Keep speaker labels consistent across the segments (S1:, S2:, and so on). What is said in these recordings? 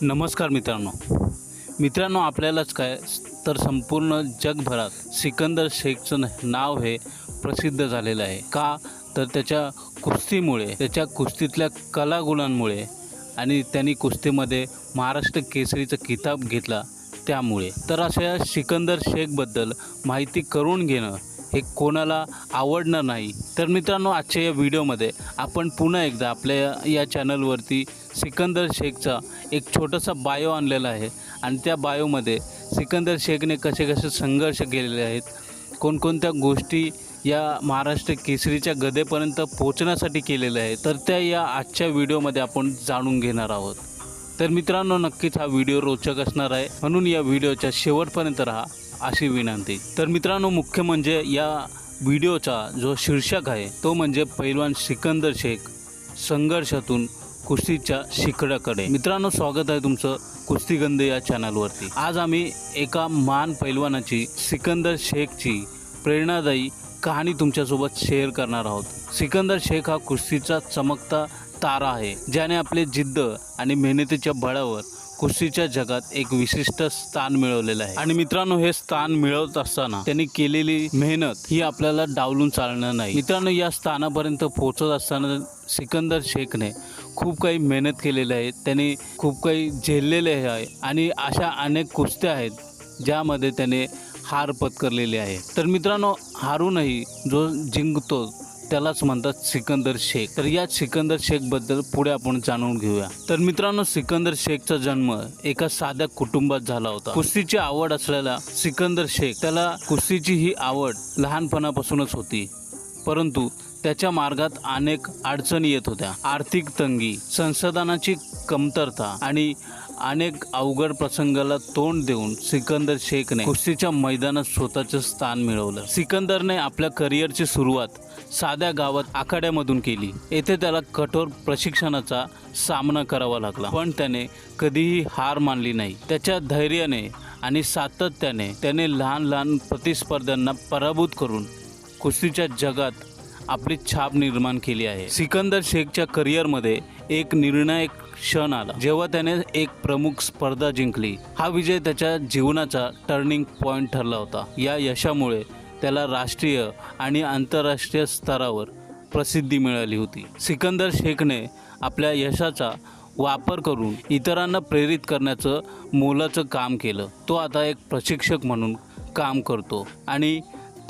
S1: नमस्कार मित्रांनो. मित्रांनो आपल्यालाच काय? तर संपूर्ण जगभरात सिकंदर शेखचं नाव हे प्रसिद्ध झालेलं आहे. का? तर त्याच्या कुस्तीमुळे त्याच्या कुस्तीतल्या कलागुणांमुळे आणि त्यांनी कुस्तीमध्ये महाराष्ट्र केसरीचा किताब घेतला त्यामुळे. तर अशा सिकंदर शेखबद्दल माहिती करून घेणं हे कोणाला आवडणार नाही. तर मित्रांनो आजच्या या व्हिडिओमध्ये आपण पुन्हा एकदा आपल्या या चॅनलवरती सिकंदर शेखचा एक छोटासा बायो आणलेला आहे. आणि त्या बायोमध्ये सिकंदर शेखने कसे कसे संघर्ष केलेले आहेत कोणकोणत्या गोष्टी या महाराष्ट्र केसरीच्या गदेपर्यंत पोचण्यासाठी केलेल्या आहेत तर त्या या आजच्या व्हिडिओमध्ये आपण जाणून घेणार आहोत. तर मित्रांनो नक्कीच हा व्हिडिओ रोचक असणार आहे. म्हणून या व्हिडिओच्या शेवटपर्यंत राहा अशी विनंती. तर मित्रांनो मुख्य म्हणजे या व्हिडिओचा जो शीर्षक आहे तो म्हणजे पैलवान सिकंदर शेख संघर्षातून कुस्तीच्या शिखराकडे. मित्रांनो स्वागत आहे तुमचं कुस्तीगंध या चॅनलवरती आज आम्ही एका महान पैलवानाची सिकंदर शेखची प्रेरणादायी कहाणी तुमच्यासोबत शेअर करणार आहोत. सिकंदर शेख हा कुस्तीचा चमकता तारा आहे ज्याने आपले जिद्द आणि मेहनतीच्या बळावर कुस्तीच्या जगात एक विशिष्ट स्थान मिळवलेलं आहे. आणि मित्रांनो हे स्थान मिळवत असताना त्यांनी केलेली मेहनत ही आपल्याला डावलून चालणार नाही. मित्रांनो या स्थानापर्यंत पोहोचत असताना सिकंदर शेखने खूप काही मेहनत केलेली आहे. त्याने खूप काही झेललेले आहे आणि अशा अनेक कुस्त्या आहेत ज्यामध्ये त्याने हार पत्करलेली आहे. तर मित्रांनो हारूनही जो जिंकतो त्यालाच म्हणतात सिकंदर शेख. तर या सिकंदर शेखबद्दल पुढे आपण जाणून घेऊया. तर मित्रांनो सिकंदर शेखचा जन्म एका साध्या कुटुंबात झाला होता. कुस्तीची आवड असलेला सिकंदर शेख त्याला कुस्तीची ही आवड लहानपणापासूनच होती. परंतु त्याच्या मार्गात अनेक अडचणी येत होत्या. आर्थिक तंगी संसाधनाची कमतरता आणि अनेक अवघड प्रसंगाला तोंड देऊन सिकंदर शेखने कुस्तीच्या मैदानात स्वतःचं स्थान मिळवलं. सिकंदरने आपल्या करिअरची सुरुवात साध्या गावात आखाड्यामधून केली. येथे त्याला कठोर प्रशिक्षणाचा सामना करावा लागला. पण त्याने कधीही हार मानली नाही. त्याच्या धैर्याने आणि सातत्याने त्याने लहान लहान प्रतिस्पर्ध्यांना पराभूत करून कुस्तीच्या जगात आपली छाप निर्माण केली आहे. सिकंदर शेखच्या करिअरमध्ये एक निर्णायक क्षण आला. जेव्हा त्याने एक प्रमुख स्पर्धा जिंकली. हा विजय त्याच्या जीवनाचा टर्निंग पॉईंट ठरला होता. या यशामुळे त्याला राष्ट्रीय आणि आंतरराष्ट्रीय स्तरावर प्रसिद्धी मिळाली होती. सिकंदर शेखने आपल्या यशाचा वापर करून इतरांना प्रेरित करण्याचं मोलाचं काम केलं. तो आता एक प्रशिक्षक म्हणून काम करतो. आणि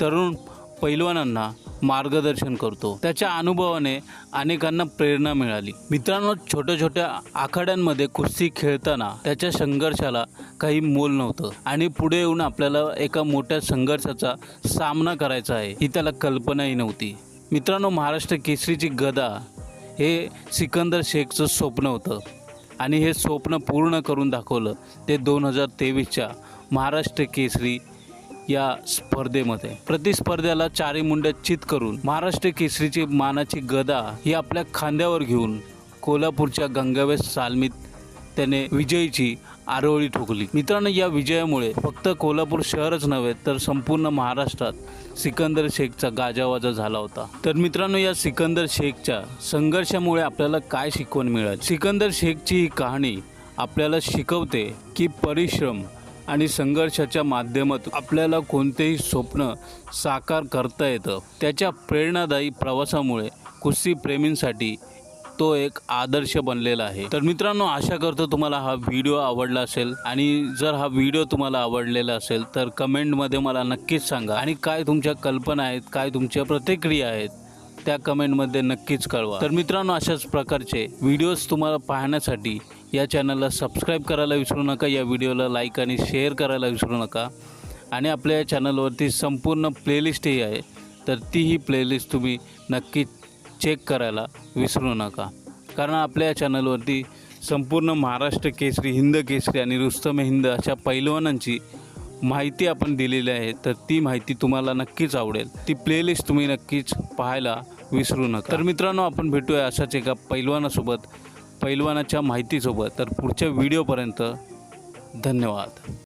S1: तरुण पैलवानांना मार्गदर्शन करतो. त्याच्या अनुभवाने अनेकांना प्रेरणा मिळाली. मित्रांनो छोट्या छोट्या आखाड्यांमध्ये कुस्ती खेळताना त्याच्या संघर्षाला काही मोल नव्हतं. आणि पुढे येऊन आपल्याला एका मोठ्या संघर्षाचा सामना करायचा आहे ही त्याला कल्पनाही नव्हती. मित्रांनो महाराष्ट्र केसरीची गदा हे सिकंदर शेखचं स्वप्न होतं. आणि हे स्वप्न पूर्ण करून दाखवलं ते दोन हजार तेवीसच्या महाराष्ट्र केसरी या स्पर्धेमध्ये. प्रतिस्पर्ध्याला चारी मुंड्यात चित करून महाराष्ट्र केसरीची मानाची गदा ही आपल्या खांद्यावर घेऊन कोल्हापूरच्या गंगावेस सालमीत त्याने विजयीची आरोळी ठोकली. मित्रांनो या विजयामुळे फक्त कोल्हापूर शहरच नव्हे तर संपूर्ण महाराष्ट्रात सिकंदर शेखचा गाजावाजा झाला होता. तर मित्रांनो या सिकंदर शेखच्या संघर्षामुळे आपल्याला काय शिकवण मिळाली? सिकंदर शेखची ही कहाणी आपल्याला शिकवते की परिश्रम आणि संघर्षाच्या माध्यमातून आपल्याला कोणतेही स्वप्न साकार करता येतं. त्याच्या प्रेरणादायी प्रवासामुळे कुस्ती प्रेमींसाठी तो एक आदर्श बनलेला आहे. तर मित्रांनो आशा करतो तुम्हाला हा व्हिडिओ आवडला असेल. आणि जर हा व्हिडिओ तुम्हाला आवडलेला असेल तर कमेंटमध्ये मला नक्कीच सांगा. आणि काय तुमच्या कल्पना आहेत काय तुमच्या प्रतिक्रिया आहेत त्या कमेंटमध्ये नक्कीच कळवा. तर मित्रांनो अशाच प्रकारचे व्हिडिओज तुम्हाला पाहण्यासाठी या चॅनलला सबस्क्राईब करायला विसरू नका या व्हिडिओला लाईक आणि शेअर करायला विसरू नका. आणि आपल्या या चॅनलवरती संपूर्ण प्लेलिस्टही आहे तर तीही प्लेलिस्ट तुम्ही नक्की चेक करायला विसरू नका. कारण आपल्या या चॅनलवरती संपूर्ण महाराष्ट्र केसरी हिंद केसरी आणि रुस्तम हिंद अशा पैलवानांची माहिती आपण दिलेली आहे तर ती माहिती तुम्हाला नक्कीच आवडेल. ती प्लेलिस्ट तुम्ही नक्कीच पाहायला विसरू नका. तर मित्रांनो आपण भेटूया अशाच एका पैलवानासोबत. पैलवानाच्या माहितीसोबत तर पुढच्या व्हिडिओपर्यंत धन्यवाद.